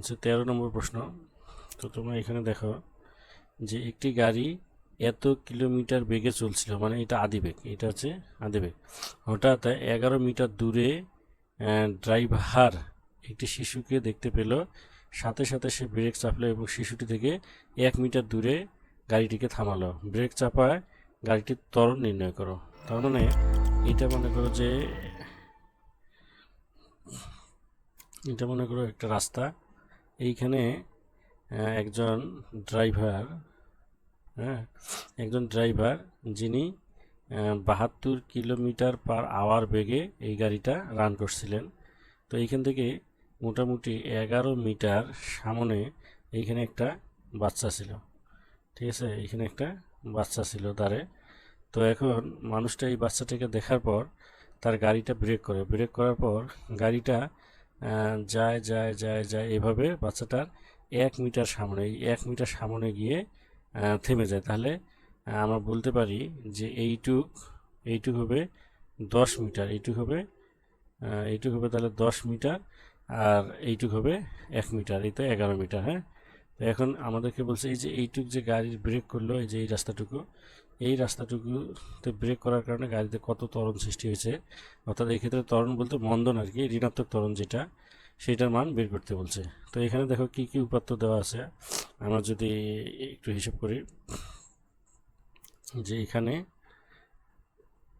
হচ্ছে তেরো নম্বর প্রশ্ন। তো তোমরা এখানে দেখো যে একটি গাড়ি এত কিলোমিটার বেগে চলছিল মানে এটা আদিবেগ এটা হচ্ছে আদিবেগ হঠাৎ এগারো মিটার দূরে ড্রাইভার একটি শিশুকে দেখতে পেল। সাথে সাথে সে ব্রেক চাপলো এবং শিশুটি থেকে এক মিটার দূরে গাড়িটিকে থামালো। ব্রেক চাপায় গাড়িটির ত্বরণ নির্ণয় করো। তার মানে এটা মনে করো যে, এটা মনে করো একটা রাস্তা। এইখানে একজন ড্রাইভার হ্যাঁ একজন ড্রাইভার যিনি বাহাত্তর কিলোমিটার পার আওয়ার বেগে এই গাড়িটা রান করছিলেন। তো এইখান থেকে মোটামুটি এগারো মিটার সামনে এইখানে একটা বাচ্চা ছিল। ঠিক আছে, এইখানে একটা বাচ্চা ছিল তারে। তো এখন মানুষটা এই বাচ্চাটাকে দেখার পর তার গাড়িটা ব্রেক করে। ব্রেক করার পর গাড়িটা যায় যায় যায় যায় এভাবে বাচ্চাটার এক মিটার সামনে এক মিটার সামনে গিয়ে থেমে যায়। তাহলে আমরা বলতে পারি যে এইটুক এইটুক হবে দশ মিটার, এইটুক হবে এইটুক হবে তাহলে দশ মিটার আর এইটুক হবে এক মিটার, এই তো এগারো মিটার হ্যাঁ? তো এখন আমাদেরকে বলছে এই যে এইটুক যে গাড়ির ব্রেক করল, এই যে এই রাস্তাটুকু এই রাস্তাটুকুতে ব্রেক করার কারণে গাড়িতে কত ত্বরণ সৃষ্টি হয়েছে। অর্থাৎ এই ক্ষেত্রে ত্বরণ বলতে মন্দন আর কি, ঋণাত্মক ত্বরণ যেটা সেটার মান বের করতে বলছে। তো এখানে দেখো কি কি উপাত্ত দেওয়া আছে। আমরা যদি একটু হিসাব করি, যে এখানে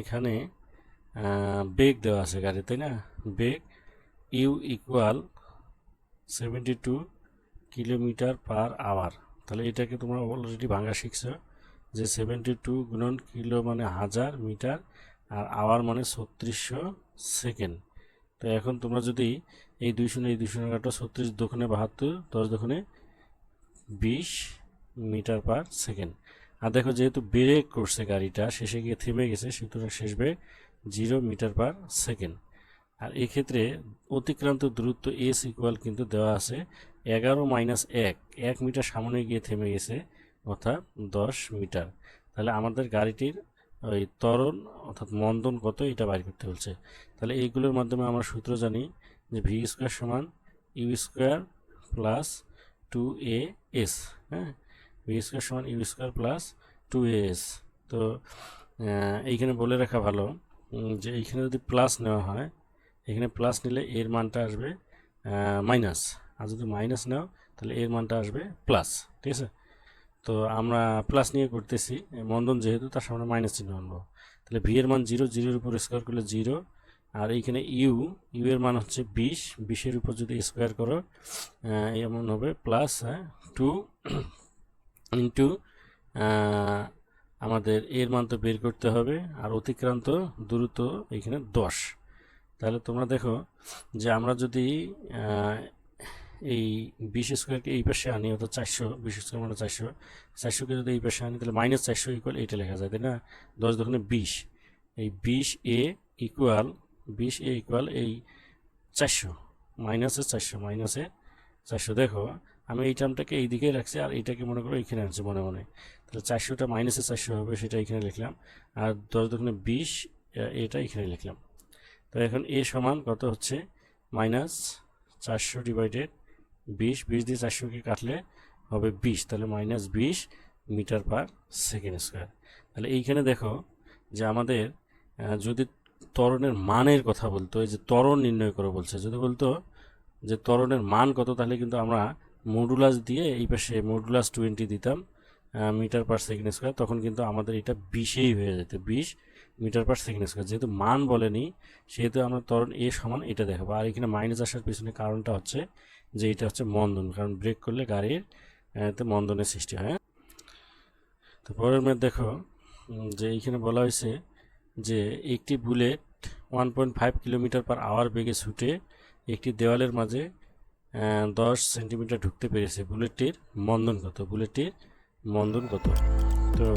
এখানে বেগ দেওয়া আছে গাড়ি তাই না? বেগ u equal seventy two kilometre per hour. তাহলে এটাকে তোমরা অলরেডি ভাঙা শিখছো। যে সেভেন্টি টু গুণন কিলো মানে হাজার মিটার আর আওয়ার মানে ছত্রিশশো সেকেন্ড। তো এখন তোমরা যদি এই দুই শূন্য, এই দুই শূন্য কাটো ছত্রিশ দোকানে বাহাত্তর, দশ দোকানে বিশ মিটার পার সেকেন্ড। আর দেখো যেহেতু ব্রেক করছে গাড়িটা, শেষে গিয়ে থেমে গেছে, সুতরাং শেষ বেগ জিরো মিটার পার সেকেন্ড। আর এক্ষেত্রে অতিক্রান্ত দূরত্ব এস ইকুয়াল কিন্তু দেওয়া আছে এগারো মাইনাস এক। এক মিটার সামনে গিয়ে থেমে গেছে। অর্থাৎ দশ মিটার। তাহলে আমাদের গাড়িটির ওই ত্বরণ অর্থাৎ মন্দন কত এটা বাইর করতে বলছে। তাহলে এইগুলোর মাধ্যমে আমরা সূত্র জানি যে ভি স্কোয়ার সমান u square plus two a s হ্যাঁ? ভি স্কোয়ার সমান u square plus two a s. তো এইখানে বলে রাখা ভালো যে এইখানে যদি প্লাস নেওয়া হয়, এখানে প্লাস নিলে এর মানটা আসবে মাইনাস। আর যদি মাইনাস নাও, তাহলে এর মানটা আসবে প্লাস, ঠিক আছে? তো আমরা প্লাস নিয়ে করতেছি মন্দন যেহেতু, তার সামনে মাইনাস চিহ্ন আনব। তাহলে ভি এর মান জিরো জিরোর উপর স্কোয়ার করলে জিরো আর এইখানে ইউ ইউ এর মান হচ্ছে বিশ। বিশের উপর যদি স্কোয়ার করো এমন হবে প্লাস টু ইন্টু আমাদের এর মান তো বের করতে হবে। আর অতিক্রান্ত দূরত্ব এখানে দশ। তাহলে তোমরা দেখো যে আমরা যদি এই বিশ স্কোয়ারকে এই পাশে আনি, অর্থাৎ চারশো বিশ স্কোয়ার মানে চারশো, চারশোকে যদি এই পাশে আনি, তাহলে মাইনাস চারশো ইকুয়াল এইটা লেখা যায়, তাই না? দশ দোকানে বিশ, এই বিশ এ ইকুয়াল বিশ এ ইকুয়াল এই চারশো মাইনাসে চারশো মাইনাসে চারশো। দেখো, আমি এই টার্মটাকে এই দিকেই রাখছি, আর এইটাকে মনে করো এইখানে আনছি মনে মনে। তাহলে চারশোটা মাইনাসে চারশো হবে, সেটা এখানে লিখলাম। আর দশ দোকানে বিশ এটা এখানে লিখলাম। তো এখন এ সমান কত হচ্ছে? মাইনাস চারশো ডিভাইডেড বিশ বিশ দিয়ে চারশোকে কাটলে হবে বিশ, তাহলে মাইনাস বিশ মিটার পার সেকেন্ড স্কোয়ার তাহলে এইখানে দেখো যে আমাদের যদি ত্বরণের মানের কথা বলতো, এই যে ত্বরণ নির্ণয় করে বলছে, যদি বলতো যে ত্বরণের মান কত, তাহলে কিন্তু আমরা মডুলাস দিয়ে এই পাশে মডুলাস টোয়েন্টি দিতাম মিটার পার সেকেন্ড স্কোয়ার তখন কিন্তু আমাদের এটা বিশেই হয়ে যেত, বিশ মিটার পার সেকেন্ড স্কোয়ার যেহেতু মান বলেনি, সেহেতু আমরা ত্বরণ এ সমান এটা দেখাবো। আর এখানে মাইনাস আসার পিছনে কারণটা হচ্ছে যে এটা হচ্ছে মন্দন, কারণ ব্রেক করলে গাড়ির মন্দনের সৃষ্টি হয় হ্যাঁ? তো পরের ম্যাথ দেখো যে এইখানে বলা হয়েছে যে একটি bullet one point five kilometre per hour বেগে ছুটে একটি দেওয়ালের মাঝে দশ সেন্টিমিটার ঢুকতে পেরেছে। বুলেটটির মন্দন কত? বুলেটটির মন্দন কত? তো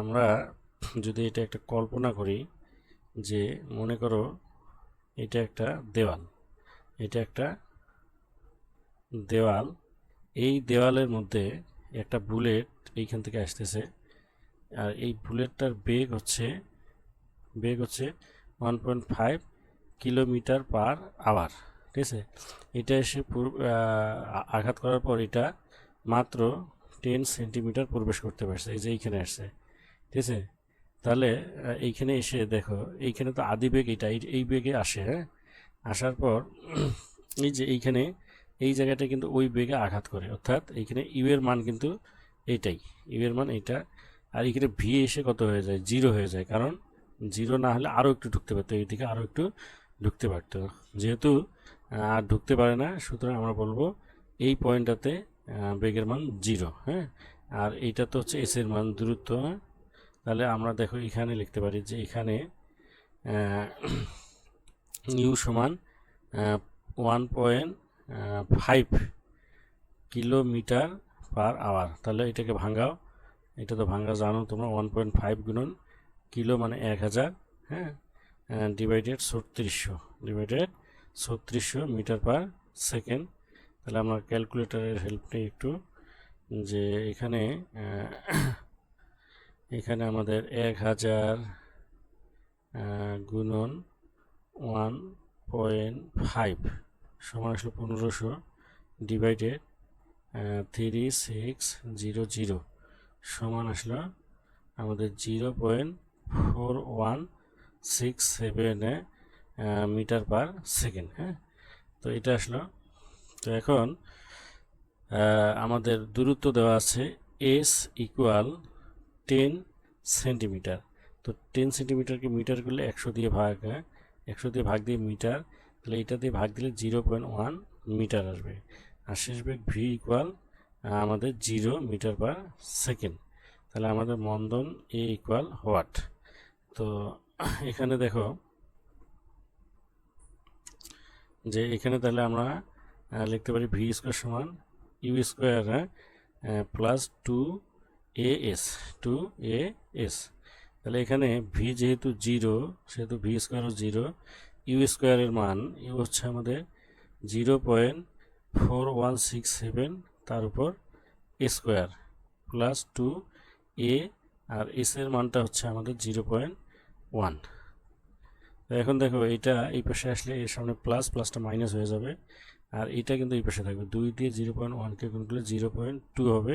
আমরা যদি এটা একটা কল্পনা করি যে মনে করো এটা একটা দেওয়াল, এটা একটা দেওয়াল, এই দেওয়ালের মধ্যে একটা বুলেট এইখান থেকে আসতেছে। আর এই বুলেটটার বেগ হচ্ছে বেগ হচ্ছে one point five kilometre per hour, ঠিক আছে? এটা এসে আঘাত করার পর এটা মাত্র টেন সেন্টিমিটার প্রবেশ করতে পারছে, এই যে এইখানে আসছে, ঠিক আছে? তাহলে এইখানে এসে দেখো, এইখানে তো আদি বেগ এটা, এই- বেগে আসে হ্যাঁ? আসার পর, এই যে এইখানে, এই জায়গাটা কিন্তু ওই বেগে আঘাত করে, অর্থাৎ এইখানে ইউ এর মান কিন্তু এইটাই, ইউ এর মান এইটা, আর এখানে ভি এসে কত হয়ে যায়? জিরো হয়ে যায়, কারণ জিরো না হলে আরও একটু ঢুকতে পারতো, এইদিকে আরও একটু ঢুকতে পারতো। যেহেতু আর ঢুকতে পারে না, সুতরাং আমরা বলব এই পয়েন্টটাতে বেগের মান জিরো হ্যাঁ? আর এইটা তো হচ্ছে এস এর মান, দূরত্ব হ্যাঁ? তাহলে আমরা দেখো এখানে লিখতে পারি যে এখানে ইউ সমান one point five kilometre per hour তাহলে এটাকে ভাঙাও। এটা তো ভাঙা জানো তোমরা ওয়ান পয়েন্ট ফাইভ গুণন কিলো মানে এক হাজার হ্যাঁ? ডিভাইডেড ছত্রিশশো ডিভাইডেড ছত্রিশশো মিটার পার সেকেন্ড তাহলে আমরা ক্যালকুলেটরের হেল্প নিই একটু, যে এখানে এখানে আমাদের এক হাজার গুণন ওয়ান পয়েন্ট ফাইভ সমান আসলো পনেরোশো divided three six zero zero সমান আসলো আমাদের zero point four one six সেভেনে মিটার পার সেকেন্ড হ্যাঁ? তো এটা আসলো। তো এখন আমাদের দূরত্ব দেওয়া আছে এস ইকুয়াল টেন সেন্টিমিটার তো টেন সেন্টিমিটারকে মিটার করলে একশো দিয়ে ভাগ হ্যাঁ। একশো দিয়ে ভাগ দিয়ে মিটার তাহলে এটা দিয়ে ভাগ দিলে জিরো পয়েন্ট ওয়ান মিটার আসবে। আর শেষ বেগ ভি ইকুয়াল আমাদের জিরো মিটার পার সেকেন্ড তাহলে আমাদের মন্দন এ ইকুয়াল হোয়াট তো এখানে দেখো, যে এখানে তাহলে আমরা লিখতে পারি ভি স্কোয়ার সমান u square plus two a s two a s তাহলে এখানে ভি যেহেতু জিরো সেহেতু ভি স্কোয়ারও জিরো ইউ স্কোয়ারের মান ইউ হচ্ছে আমাদের zero point four one six seven তার উপর এ স্কোয়ার প্লাস টু এ আর এস এর মানটা হচ্ছে আমাদের জিরো পয়েন্ট ওয়ান এখন দেখো, এটা এই পাশে আসলে এর সামনে প্লাস প্লাসটা মাইনাস হয়ে যাবে। আর এটা কিন্তু এই পাশে থাকবে। দুই দিয়ে জিরো পয়েন্ট ওয়ানকে গুণ করলে জিরো পয়েন্ট টু হবে।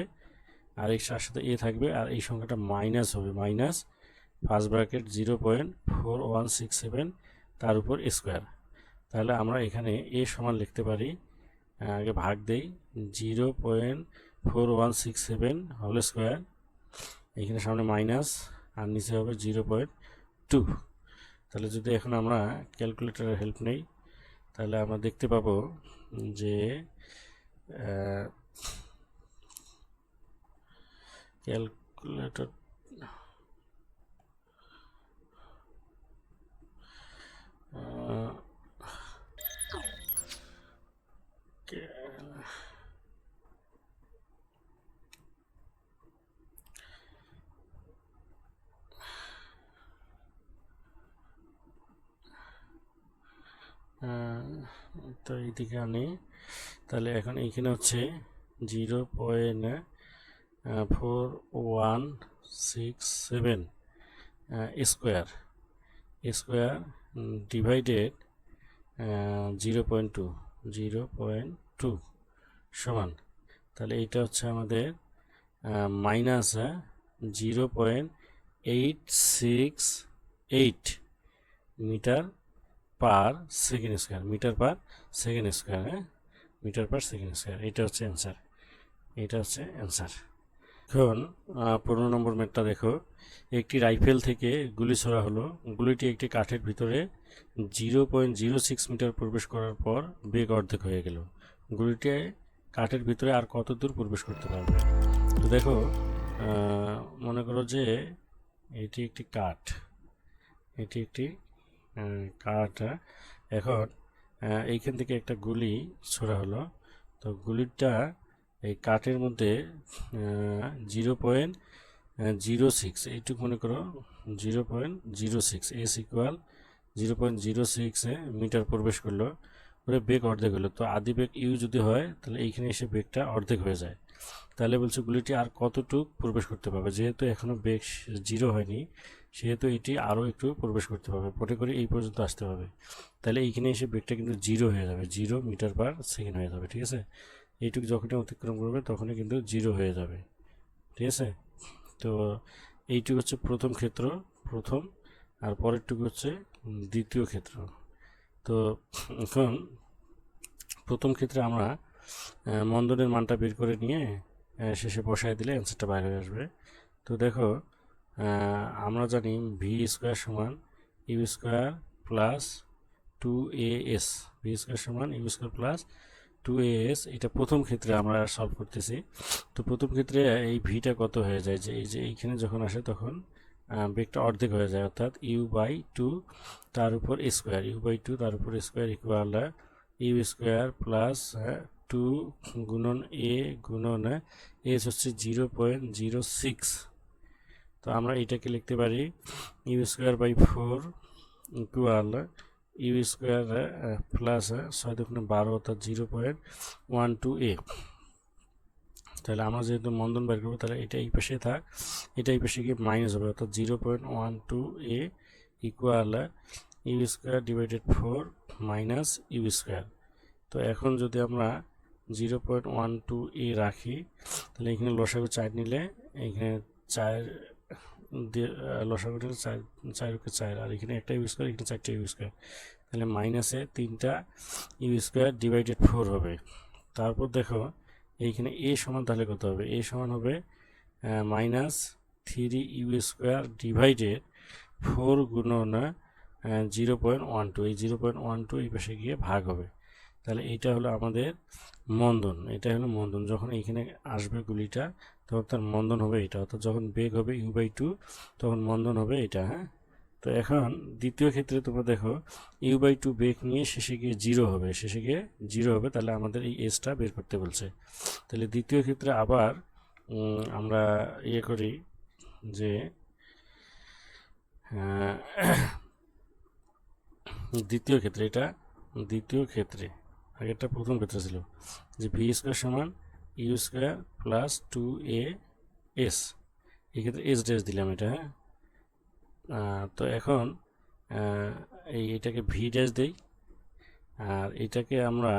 আর সাথে সাথে এ থাকবে, আর এই সংখ্যাটা মাইনাস হবে minus first bracket zero point four one six seven তার উপর স্কোয়ার তাহলে আমরা এখানে এ সমান লিখতে পারি আগে ভাগ দেই zero point four one six seven whole square এখানে সামনে মাইনাস আর নিচে হবে জিরো পয়েন্ট টু তাহলে যদি এখন আমরা ক্যালকুলেটরের হেল্প নেই, তাহলে আমরা দেখতে পাবো যে ক্যালকুলেটর। তো এইদিকে আনি। তাহলে এখন এইখানে হচ্ছে zero point four one six seven square square divided zero point two zero point two সমান। তাহলে এইটা হচ্ছে আমাদের minus zero point eight six eight metre per second square metre per second square হ্যাঁ? মিটার পার সেকেন্ড স্কোয়ার এটা হচ্ছে answer এটা হচ্ছে অ্যান্সার এখন পনেরো নম্বর ম্যাটটা দেখো। একটি রাইফেল থেকে গুলি ছোড়া হলো। গুলিটি একটি কাঠের ভিতরে zero point zero six metre প্রবেশ করার পর বেগ অর্ধেক হয়ে গেল। গুলিটি কাঠের ভিতরে আর কত দূর প্রবেশ করতে পারবে? তো দেখো মনে করো যে এটি একটি কাঠ। এটি একটি কাঠ। এখন এইখান থেকে একটা গুলি ছোড়া হলো। তো গুলিটা এই কাঠের মধ্যে জিরো পয়েন্ট জিরো সিক্স, এইটুকু মনে করো, zero point zero six, S equal zero point zero সিক্সে মিটার প্রবেশ করল, ওরে বেগ অর্ধেক হলো, তো আদি বেগ ইউ যদি হয়, তাহলে এইখানে এসে বেগটা অর্ধেক হয়ে যায়। তাহলে বলছে গুলিটি আর কতটুক প্রবেশ করতে পারবে? যেহেতু এখনও বেগ জিরো হয়নি, সেহেতু এটি আরও একটু প্রবেশ করতে পারবে। পটে করে এই পর্যন্ত আসতে হবে। তাহলে এইখানে এসে বেগটা কিন্তু জিরো হয়ে যাবে, জিরো মিটার পার সেকেন্ড হয়ে যাবে, ঠিক আছে? এইটুকু যখনই অতিক্রম করবে, তখনই কিন্তু জিরো হয়ে যাবে। ঠিক আছে? তো এইটুকু হচ্ছে প্রথম ক্ষেত্র, প্রথম, আর পরেরটুকু হচ্ছে দ্বিতীয় ক্ষেত্র। তো এখন প্রথম ক্ষেত্রে আমরা মন্দনের মানটা বের করে নিয়ে শেষে বসায় দিলে অ্যান্সারটা বাইরে হয়ে আসবে। তো দেখো আমরা জানি ভি স্কোয়ার সমান U square plus two A S V square সমান U square plus two S এটা প্রথম ক্ষেত্রে আমরা সলভ করতেছি। তো প্রথম ক্ষেত্রে এই ভিটা কত হয়ে যায়? যে এই যে এইখানে যখন আসে তখন বেগটা অর্ধেক হয়ে যায়, অর্থাৎ ইউ বাই টু তার উপর স্কোয়ার ইউ বাই টু তার উপর square equal U square plus two গুণন এ গুণন এস হচ্ছে জিরো পয়েন্ট জিরো সিক্স তো আমরা এটাকে লিখতে পারি U square by four equal U square plus ছয় দুগুণে বারো অর্থাৎ zero point one two A তাহলে আমরা যেহেতু মন্দন বের করব, তাহলে এটা এই পাশে থাক, এটা এই পাশে গিয়ে মাইনাস হবে, অর্থাৎ zero point one two A equal U square divided four minus U square তো এখন যদি আমরা zero point one two A রাখি, তাহলে এখানে লসাগু চার নিলে, এখানে চার দিয়ে আহ, লসাগু নিলে চার চারকে চার আর এখানে একটা ইউ স্কোয়ার এখানে চারটে ইউ স্কোয়ার তাহলে মাইনাসে তিনটা ইউ স্কোয়ার ডিভাইডেড ফোর হবে। তারপর দেখো এইখানে এ সমান তাহলে কত হবে? এ সমান হবে minus three U square divided four গুণন জিরো পয়েন্ট ওয়ান টু এই জিরো পয়েন্ট ওয়ান টু এই পাশে গিয়ে ভাগ হবে। তাহলে এইটা হলো আমাদের মন্দন। এটা হলো মন্দন। যখন এইখানে আসবে গুলিটা তখন তার মন্দন হবে এটা। অর্থাৎ যখন বেগ হবে ইউ বাই টু তখন মন্দন হবে এটা হ্যাঁ? তো এখন দ্বিতীয় ক্ষেত্রে তোমরা দেখো ইউ বাই টু বেগ নিয়ে শেষে গিয়ে জিরো হবে। শেষে গিয়ে জিরো হবে তাহলে আমাদের এই এসটা বের করতে বলছে। তাহলে দ্বিতীয় ক্ষেত্রে আবার আমরা ইয়ে করি যে আহ, দ্বিতীয় ক্ষেত্রে এটা দ্বিতীয় ক্ষেত্রে আগেরটা প্রথম ক্ষেত্রে ছিল যে ভি স্কোয়ার সমান U square plus two A S. এক্ষেত্রে এস ডেস দিলাম এটা হ্যাঁ? তো এখন এই এটাকে ভি ড্যাশ দেই, আর এটাকে আমরা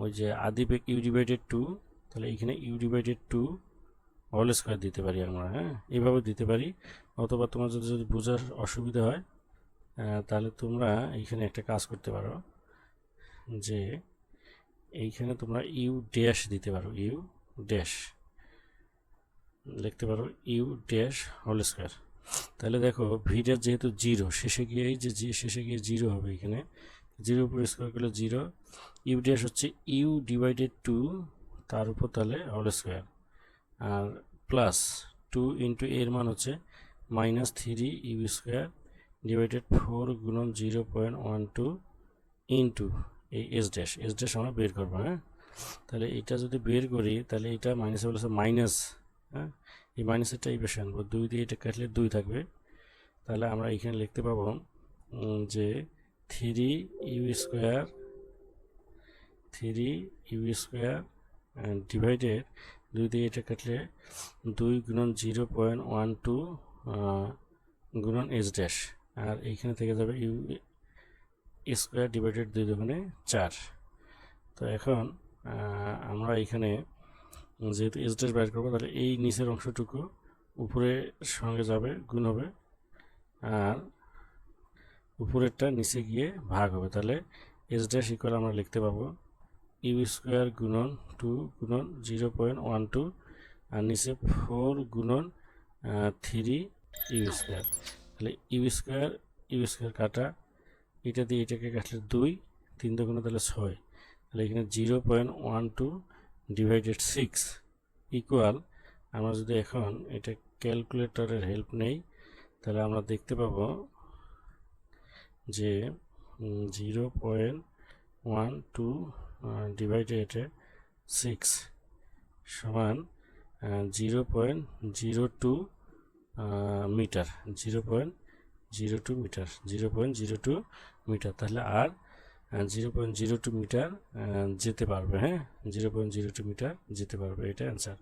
ওই যে আদি বেগ ইউ ডিভাইডেড টু, তাহলে এখানে U divided two whole square দিতে পারি আমরা হ্যাঁ? এইভাবে দিতে পারি, অথবা তোমার যদি যদি বোঝার অসুবিধা হয় তাহলে তোমরা এইখানে একটা কাজ করতে পারো যে এইখানে তোমরা ইউ ড্যাশ দিতে পারো, ইউ ড্যাশ। লিখতে পারো ইউ ড্যাশ হোল স্কোয়ার। তাহলে দেখো ভিডের যেহেতু জিরো, শেষে গিয়ে যে শেষে গিয়ে জিরো হবে এখানে। জিরো উপর স্কোয়ার করলে জিরো। ইউ ড্যাশ হচ্ছে ইউ ডিভাইডেড টু, তার উপর তাহলে হোল স্কোয়ার। আর প্লাস টু ইন্টু এর মান হচ্ছে minus three U square divided four গুণন zero point one two into. এই এস ড্যাশ এস ড্যাশ আমরা বের করব হ্যাঁ? তাহলে এটা যদি বের করি, তাহলে এটা মাইনাসে বলেছে মাইনাস হ্যাঁ? এই মাইনাসেরটা এই পাশে আনব, দুই দিয়ে এটা কাটলে দুই থাকবে। তাহলে আমরা এখানে লিখতে পাবো যে three U square three U square divided দুই দিয়ে এটা কাটলে দুই গুণন জিরো পয়েন্ট ওয়ান টু গুণন এস ড্যাশ আর এইখানে থেকে যাবে ইউ স্কোয়ার ডিভাইডেড দুই দোকানে চার। তো এখন আমরা এখানে যেহেতু এস ড্যাশ বাইর করব, তাহলে এই নিচের অংশটুকু উপরে সঙ্গে যাবে, গুণ হবে, আর উপরেরটা নিচে গিয়ে ভাগ হবে। তাহলে এস ড্যাশ ইকুয়াল আমরা লিখতে পাবো ইউ স্কোয়ার গুণন টু গুণন জিরো পয়েন্ট ওয়ান টু আর নিচে ফোর গুণন থ্রি ইউ স্কোয়ার তাহলে ইউ স্কোয়ার ইউ স্কোয়ার কাটা এটা দিয়ে এটাকে কাটলে দুই, তিন দুগুণে তাহলে ছয়। তাহলে এখানে zero point one two divided six equal, আমরা যদি এখন এটা ক্যালকুলেটরের হেল্প নেই, তাহলে আমরা দেখতে পাবো যে zero point one two divided six সমান zero point zero two metre, zero point zero two metre, zero point zero two metre, তাহলে আর zero point zero two metre যেতে পারবে হ্যাঁ? Zero point zero two metre যেতে পারবে, এটা answer